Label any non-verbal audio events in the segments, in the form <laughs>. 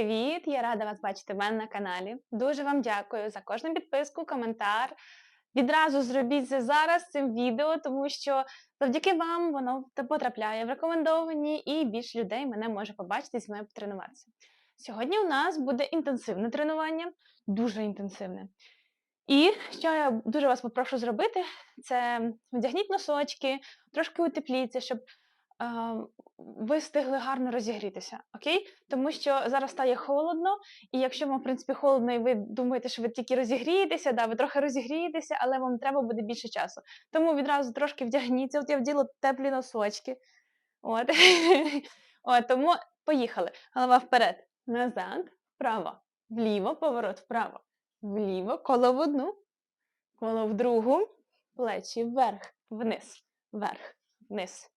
Привіт! Я рада вас бачити в мене на каналі. Дуже вам дякую за кожну підписку, коментар. Відразу зробіть це зараз цим відео, тому що завдяки вам воно потрапляє в рекомендовані і більше людей мене може побачити і зі мною потренуватися. Сьогодні у нас буде інтенсивне тренування, дуже інтенсивне. І що я дуже вас попрошу зробити, це вдягніть носочки, трошки утепліться, щоб ви встигли гарно розігрітися, окей? Тому що зараз стає холодно, і якщо вам, в принципі, холодно, і ви думаєте, що ви тільки розігрієтеся, да, ви трохи розігрієтеся, але вам треба буде більше часу. Тому відразу трошки вдягніться. От я вділа теплі носочки. От. <laughs> От, тому поїхали. Голова вперед, назад, вправо, вліво, поворот вправо, вліво, коло в одну, коло в другу, плечі вверх, вниз, вверх, вниз.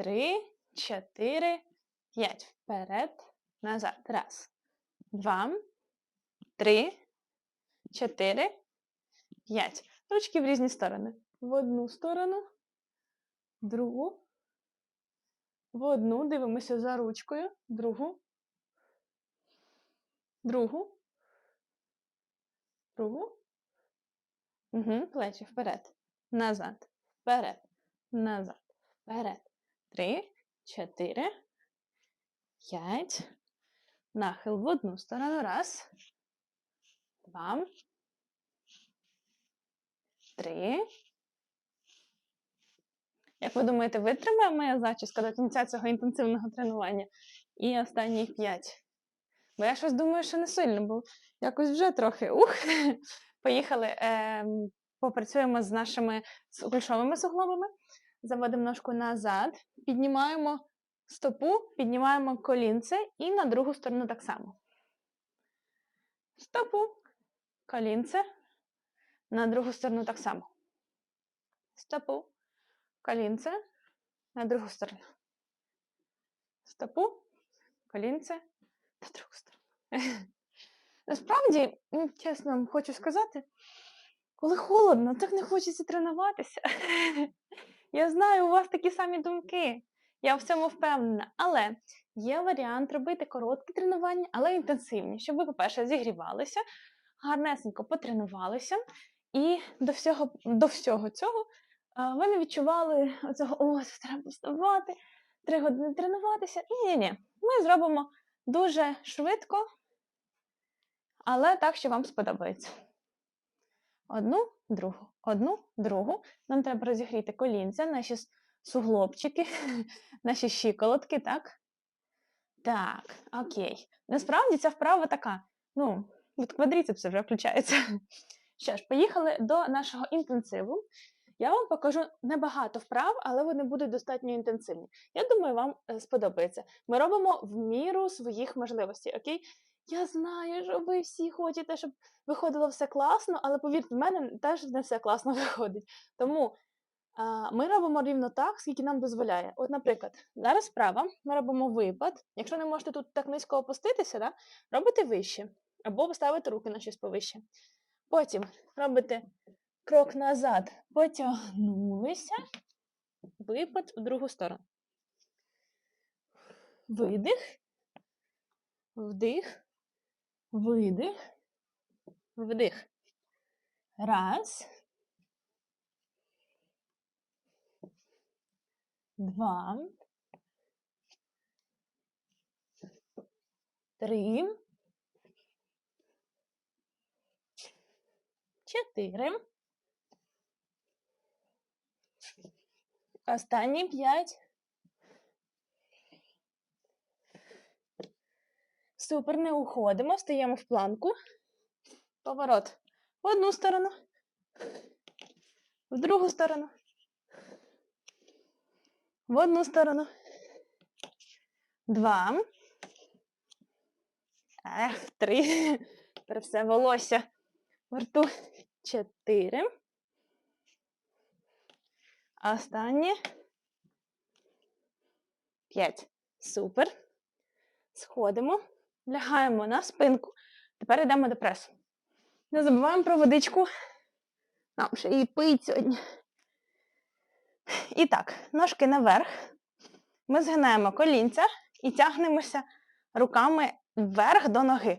Три, чотири, п'ять. Вперед, назад. Раз, два, три, чотири, п'ять. Ручки в різні сторони. В одну сторону, другу, в одну. Дивимося за ручкою, другу, другу, другу. Угу. Плечі вперед, назад, вперед, назад, вперед. Три, чотири, п'ять. Нахил в одну сторону. Раз, два, три. Як ви думаєте, витримає моя зачіска до кінця цього інтенсивного тренування? І останні п'ять. Бо я щось думаю, що не сильно, бо якось вже трохи ух. <laughs> Поїхали. ем, попрацюємо з нашими кульшовими суглобами. Заводимо ножку назад, піднімаємо стопу, піднімаємо колінце і на другу сторону так само. Стопу, колінце, на другу сторону так само. Стопу, колінце, на другу сторону. Стопу, колінце, на другу сторону. <laughs> Насправді, чесно вам хочу сказати, коли холодно, так не хочеться тренуватися. <laughs> Я знаю, у вас такі самі думки. Я в цьому впевнена. Але є варіант робити короткі тренування, але інтенсивні, щоб ви, по-перше, зігрівалися, гарнесенько потренувалися, і до всього, до всього цього ви не відчували оцього, о, це треба вставати, три години тренуватися. Ні, ні, ні. Ми зробимо дуже швидко, але так, що вам сподобається. Одну, другу, одну, другу. Нам треба розігріти колінця, наші суглобчики, <laughs> наші щиколотки, так? Так, окей. Насправді ця вправа така. Ну, від квадрицепса вже включається. <laughs> Що ж, поїхали до нашого інтенсиву. Я вам покажу небагато вправ, але вони будуть достатньо інтенсивні. Я думаю, вам е, сподобається. Ми робимо в міру своїх можливостей, окей? Я знаю, що ви всі хочете, щоб виходило все класно, але повірте, в мене теж не все класно <laughs> виходить. Тому а, ми робимо рівно так, скільки нам дозволяє. От, наприклад, зараз справа, ми робимо випад. Якщо не можете тут так низько опуститися, да, робите вище, або поставите руки на щось повище. Потім робите крок назад, потягнулися, випад в другу сторону. Видих, вдих, видих, вдих. Раз. Два. Три. Чотири. Останні п'ять. Супер, не уходимо, стаємо в планку. Поворот в одну сторону, в другу сторону, в одну сторону. Два. Ех, три. <laughs> Тепер все волосся в рту. Чотири. Останнє. П'ять. Супер. Сходимо, лягаємо на спинку. Тепер йдемо до пресу. Не забуваємо про водичку. Нам ще її пить сьогодні. І так, ножки наверх. Ми згинаємо колінця і тягнемося руками вверх до ноги.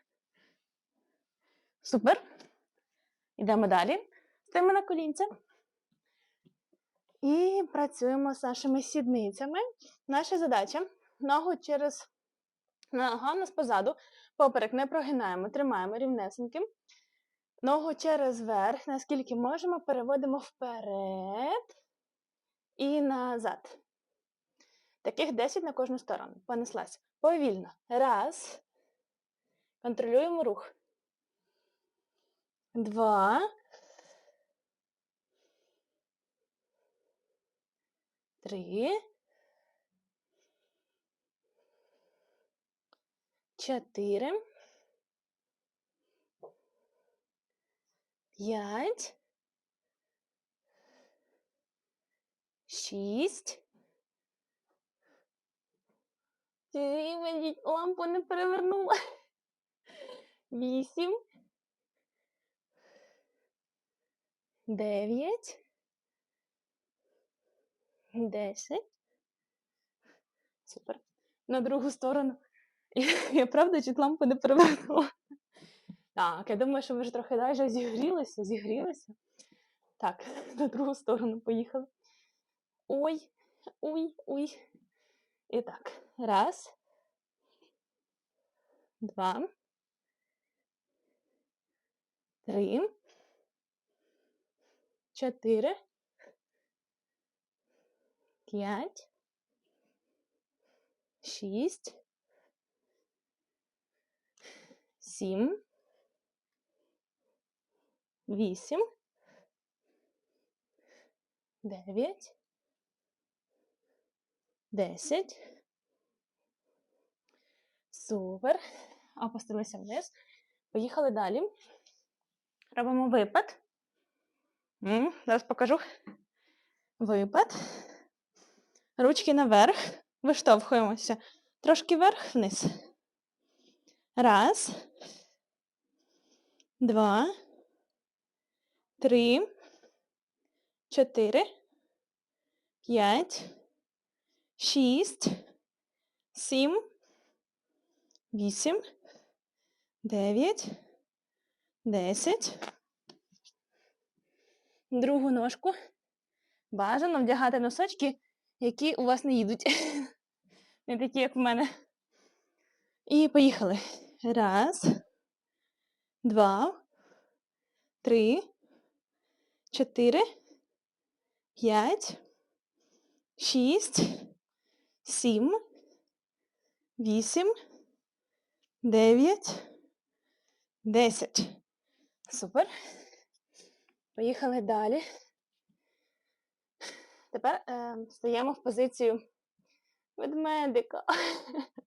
Супер. Йдемо далі. Стоїмо на колінця. І працюємо з нашими сідницями. Наша задача ногу через нога у нас позаду, поперек не прогинаємо, тримаємо рівнесеньким. Ногу через верх, наскільки можемо, переводимо вперед і назад. Таких 10 на кожну сторону. Понеслась. Повільно. Раз. Контролюємо рух. Два. Три. Чотири. П'ять. Шість. Сім. Лампу не перевернула. <laughs> Вісім. Дев'ять. Десять. Супер. На другу сторону. <laughs> Я, правда чуть лампу не перевернула. Так, я думаю, що ви вже трохи далі зігрілися, зігрілися. Так, <laughs> на другу сторону поїхали. Ой, ой, ой. І так, раз, два, три, чотири, п'ять, шість, сім, вісім, дев'ять, десять. Супер. Опустилися вниз. Поїхали далі. Робимо випад. Зараз покажу. Випад. Ручки наверх. Виштовхуємося. Трошки вверх вниз. Раз. Два. Три. Чотири. П'ять. Шість. Сім. Вісім. Дев'ять. Десять. Другу ножку. Бажано вдягати носочки, які у вас не їдуть. <laughs> Не такі, як в мене. І поїхали. Раз, два, три, чотири, п'ять, шість, сім, вісім, дев'ять, десять. Супер. Поїхали далі. Тепер е, стаємо в позицію ведмедика.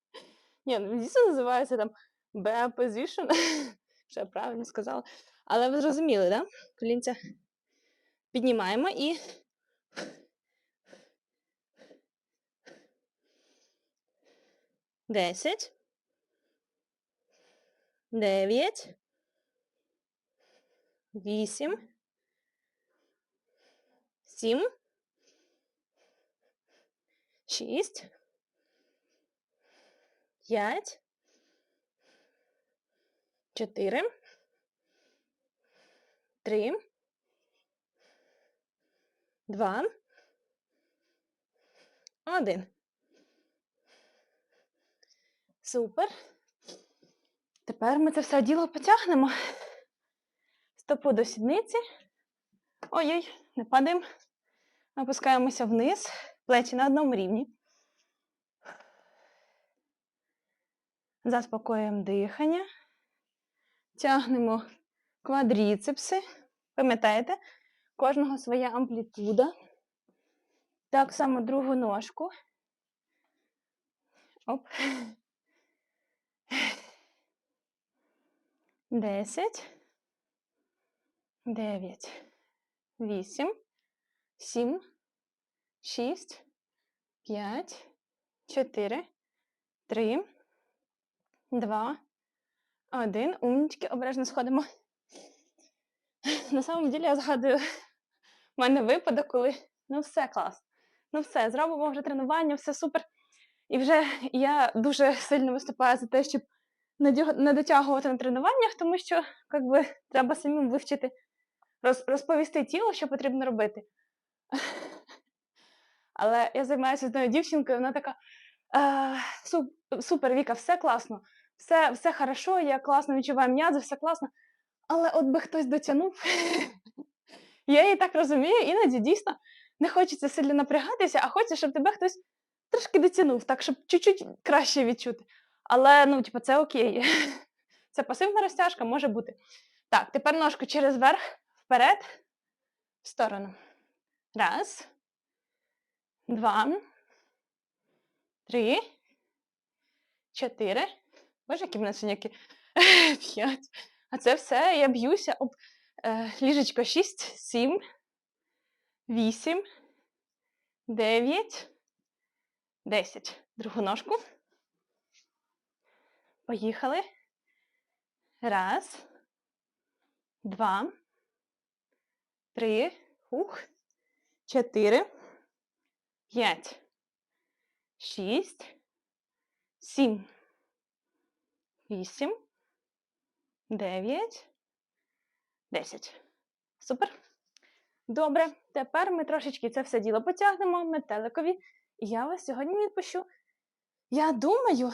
<laughs> Ні, ну дійсно називається там bear position. Що я правильно сказала. Але ви зрозуміли? Да? Колінця піднімаємо і. Десять. Дев'ять. Вісім. Сім. Шість. П'ять. Чотири. Три. Два. Один. Супер. Тепер ми це все діло потягнемо. Стопу до сідниці. Ой-ой, не падаємо. Опускаємося вниз, плечі на одному рівні. Заспокоюємо дихання. Тягнемо квадріцепси. Пам'ятаєте? кожного своя амплітуда. Так само другу ножку. Оп. Десять. Дев'ять. Вісім. Сім. Шість. П'ять. Чотири. Три. Два. Один. Умнічки, обережно сходимо. На самом деле я згадую, в мене випадок, коли ну все клас. Ну все, зробимо вже тренування, все супер. І вже я дуже сильно виступаю за те, щоб не дотягувати на тренуваннях, тому що как би, треба самим вивчити, розповісти тілу, що потрібно робити. Але я займаюся з одною дівчинкою, вона така е, супер, Віка, все класно, все, все хорошо, я класно відчуваю м'язи, все класно. Але от би хтось дотягнув. <laughs> Я її так розумію, іноді дійсно не хочеться сильно напрягатися, а хочеться, щоб тебе хтось трошки дотягнув, так, щоб чуть-чуть краще відчути. Але ну, типу, це окей. <laughs> Це пасивна розтяжка, може бути. Так, тепер ножку через верх, вперед, в сторону. Раз, два, три, чотири. Боже, які в мене синяки. <laughs> П'ять. А це все, я б'юся об е, ліжечко 6, 7, 8, 9, 10. Другу ножку. Поїхали. Раз, два, три, ух, чотири, п'ять, шість, сім, вісім, дев'ять, десять. Супер. Добре, тепер ми трошечки це все діло потягнемо метеликові. І я вас сьогодні відпущу. Я думаю,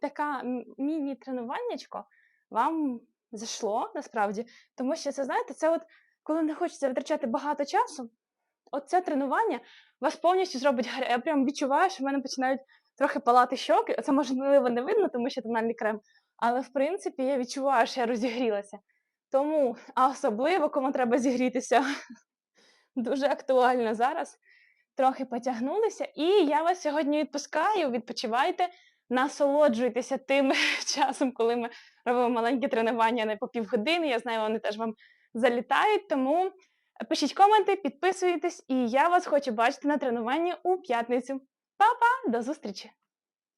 така міні-тренуваннячко вам зайшло насправді, тому що це, знаєте, це от коли не хочеться витрачати багато часу, от це тренування вас повністю зробить гаря. Я прям відчуваю, що в мене починають трохи палати щоки. Це можливо не видно, тому що тональний крем. Але в принципі я відчуваю, що я розігрілася. Тому, а особливо, кому треба зігрітися, <laughs> дуже актуально зараз. Трохи потягнулися, і я вас сьогодні відпускаю. Відпочивайте, насолоджуйтеся тим <laughs> часом, коли ми робимо маленькі тренування не по півгодини. Я знаю, вони теж вам залітають. Тому пишіть коменти, підписуйтесь, і я вас хочу бачити на тренуванні у п'ятницю. Па-па, до зустрічі!